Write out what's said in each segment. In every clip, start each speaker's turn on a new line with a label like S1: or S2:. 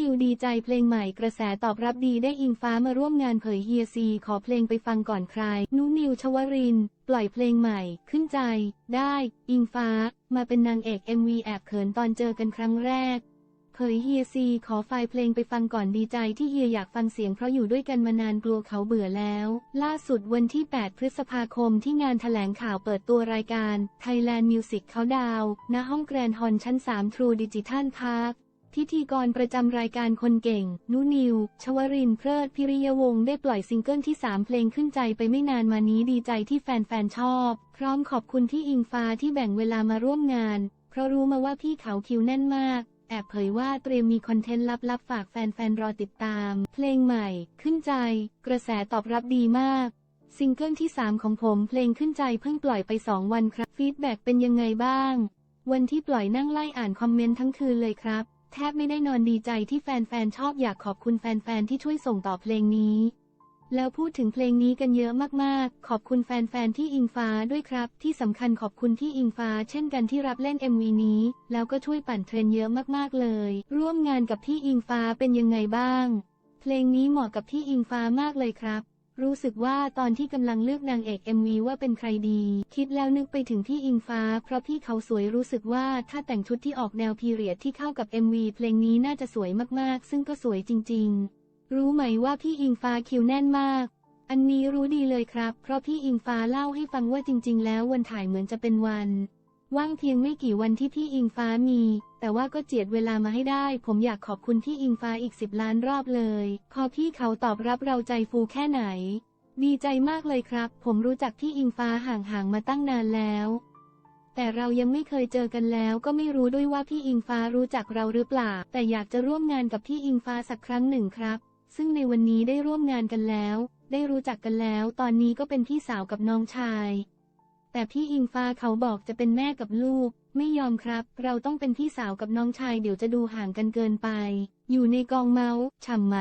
S1: นิวดีใจเพลงใหม่กระแสตอบรับดีได้อิงฟ้ามาร่วมงานเผยเฮียซี ขอเพลงไปฟังก่อนใคร นุนิวชวริน ปล่อยเพลงใหม่ ขึ้นใจ ได้ อิงฟ้า มาเป็นนางเอก MV แอบเขินตอนเจอกันครั้งแรกเผยเฮียซีขอไฟล์เพลงไปฟังก่อนดีใจที่เฮียอยากฟังเสียงเพราะอยู่ด้วยกันมานานกลัวเขาเบื่อแล้ว ล่าสุดวันที่ 8 พฤษภาคมที่งานแถลงข่าวเปิดตัวรายการ Thailand Music Countdown ณห้องแกรนด์ฮอลล์ชั้น 3 True Digital Park พิธีกรประจำรายการคนเก่ง นุนิว ชวรินเพลิดพิริยวงศ์ได้ปล่อยซิงเกิลที่ 3 เพลงขึ้นใจไปไม่นานมานี้ดีใจที่แฟนๆชอบ พร้อมขอบคุณที่อิงฟ้าที่แบ่งเวลามาร่วมงาน เพราะรู้มาว่าพี่เขาคิวแน่นมาก แอบเผยว่าเตรียมมีคอนเทนต์ลับๆฝากแฟนๆรอติดตาม เพลงใหม่ ขึ้นใจ กระแสตอบรับดีมากซิงเกิลที่ 3 ของผมเพลงขึ้นใจเพิ่งปล่อยไป 2 วันครับฟีดแบ็กเป็นยังไงบ้าง วันที่ปล่อยนั่งไล่อ่านคอมเมนต์ทั้งคืนเลยครับ แทบไม่ได้นอนดีใจที่แฟนๆ ชอบอยากขอบคุณแฟนๆ ที่ช่วยส่งต่อเพลงนี้ แล้วพูดถึงเพลงนี้กันเยอะมากๆ ขอบคุณแฟนๆ ที่อิงฟ้าด้วยครับ ที่สำคัญขอบคุณที่อิงฟ้า เช่นกันที่รับเล่น MV นี้ แล้วก็ช่วยปั่นเทรนเยอะมากๆเลย ร่วมงานกับพี่อิงฟ้าเป็นยังไงบ้าง เพลงนี้เหมาะกับพี่อิงฟ้ามากเลยครับ รู้สึกว่าตอนที่กำลังเลือกนางเอก MV ว่าเป็นใครดี คิดแล้วนึกไปถึงพี่อิงฟ้า เพราะพี่เขาสวยรู้สึกว่าถ้าแต่งชุดที่ออกแนวพีเรียดที่เข้ากับ MV เพลงนี้น่าจะสวยมากๆ ซึ่งก็สวยจริง ๆ รู้ไหมว่าพี่อิงฟ้าคิวแน่นมาก อันนี้รู้ดีเลยครับ เพราะพี่อิงฟ้าเล่าให้ฟังว่าจริง ๆ แล้ววันถ่ายเหมือนจะเป็นวัน ว่างเพียงไม่กี่วันที่พี่อิงฟ้ามี แต่ว่าก็เจียดเวลามาให้ได้ ผมอยากขอบคุณพี่อิงฟ้าอีกสิบล้านรอบเลยพอพี่เขาตอบรับเราใจฟูแค่ไหน ดีใจมากเลยครับ ผมรู้จักพี่อิงฟ้าห่างๆมาตั้งนานแล้ว แต่เรายังไม่เคยเจอกันแล้ว ก็ไม่รู้ด้วยว่าพี่อิงฟ้ารู้จักเราหรือเปล่า แต่อยากจะร่วมงานกับพี่อิงฟ้าสักครั้งหนึ่งครับ ซึ่งในวันนี้ได้ร่วมงานกันแล้ว ได้รู้จักกันแล้ว ตอนนี้ก็เป็นพี่สาวกับน้องชาย แต่พี่อิงฟ้าเขาบอกจะเป็นแม่กับลูก ไม่ยอมครับ เราต้องเป็นพี่สาวกับน้องชายเดี๋ยวจะดูห่างกันเกินไป อยู่ในกองเมาส์ฉ่ำไหม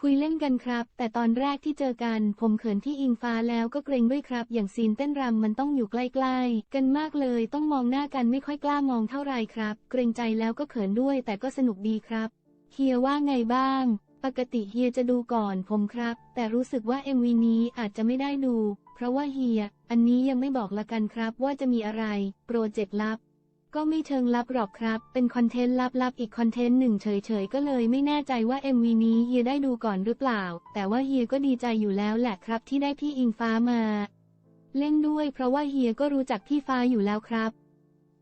S1: คุยเล่นกันครับ แต่ตอนแรกที่เจอกัน ผมเขินพี่อิงฟ้าแล้วก็เกรงด้วยครับ อย่างซีนเต้นรำมันต้องอยู่ใกล้ๆ กันมากเลย ต้องมองหน้ากันไม่ค่อยกล้ามองเท่าไรครับ เกรงใจแล้วก็เขินด้วย แต่ก็สนุกดีครับเฮียว่าไงบ้าง ปกติเฮียจะดูก่อนผมครับ แต่รู้สึกว่า MV นี้อาจจะไม่ได้ดู เพราะว่าเฮีย อันนี้ยังไม่บอกละกันครับว่าจะมีอะไร โปรเจกต์ลับ ก็ไม่เชิงลับหรอกครับ เป็นคอนเทนต์ลับๆอีกคอนเทนต์หนึ่งเฉยๆ ก็เลยไม่แน่ใจว่า MV นี้เฮียได้ดูก่อนหรือเปล่า แต่ว่าเฮียก็ดีใจอยู่แล้วแหละครับที่ได้พี่อิงฟ้ามา เล่นด้วย เพราะว่าเฮียก็รู้จักพี่ฟ้าอยู่แล้วครับ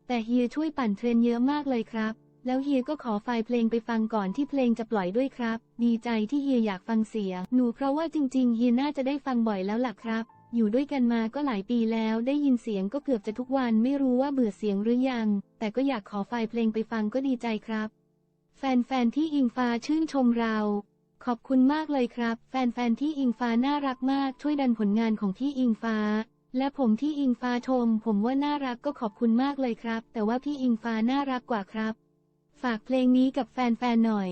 S1: แต่เฮียช่วยปั่นเทรนเยอะมากเลยครับแล้วเฮียก็ขอไฟล์เพลงไปฟังก่อนที่เพลงจะปล่อยด้วยครับ ดีใจที่เฮียอยากฟังเสียง หนูเพราะว่าจริงๆ เฮียน่าจะได้ฟังบ่อยแล้วล่ะครับ อยู่ด้วยกันมาก็หลายปีแล้วได้ยินเสียงก็เกือบจะทุกวันไม่รู้ว่าเบื่อเสียงหรือยัง แต่ก็อยากขอไฟล์เพลงไปฟังก็ดีใจครับ แฟนๆที่อิงฟ้าชื่นชมเรา ขอบคุณมากเลยครับ แฟนๆที่อิงฟ้าน่ารักมากช่วยดันผลงานของพี่อิงฟ้า และผมที่อิงฟ้าชม ผมว่าน่ารักก็ขอบคุณมากเลยครับ แต่ว่าพี่อิงฟ้าน่ารักกว่าครับ ฝากเพลงนี้กับแฟนๆหน่อย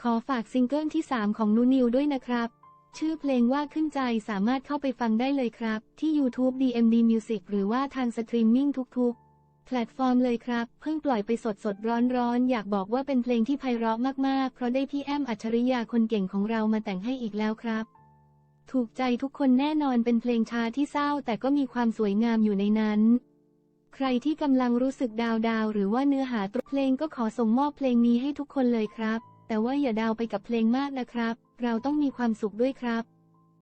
S1: ขอฝากซิงเกิลที่ 3 ของนูนิวด้วยนะครับ ชื่อเพลงว่าขึ้นใจสามารถเข้าไปฟังได้เลยครับ ที่ YouTube DMD Music หรือว่าทางสตรีมมิ่งทุกๆ แพลตฟอร์มเลยครับ เพิ่งปล่อยไปสดสดร้อนร้อนอยากบอกว่าเป็นเพลงที่ไพเราะมากๆ เพราะได้พี่แอมอัจฉริยาคนเก่งของเรามาแต่งให้อีกแล้วครับ ถูกใจทุกคนแน่นอนเป็นเพลงช้าที่เศร้า แต่ก็มีความสวยงามอยู่ในนั้น ใครที่กำลังรู้สึกดาวดาวหรือว่าเนื้อหาตรงเพลงก็ขอส่งมอบเพลงนี้ให้ทุกคนเลยครับ แต่ว่าอย่าดาวไปกับเพลงมากนะครับ เราต้องมีความสุขด้วยครับ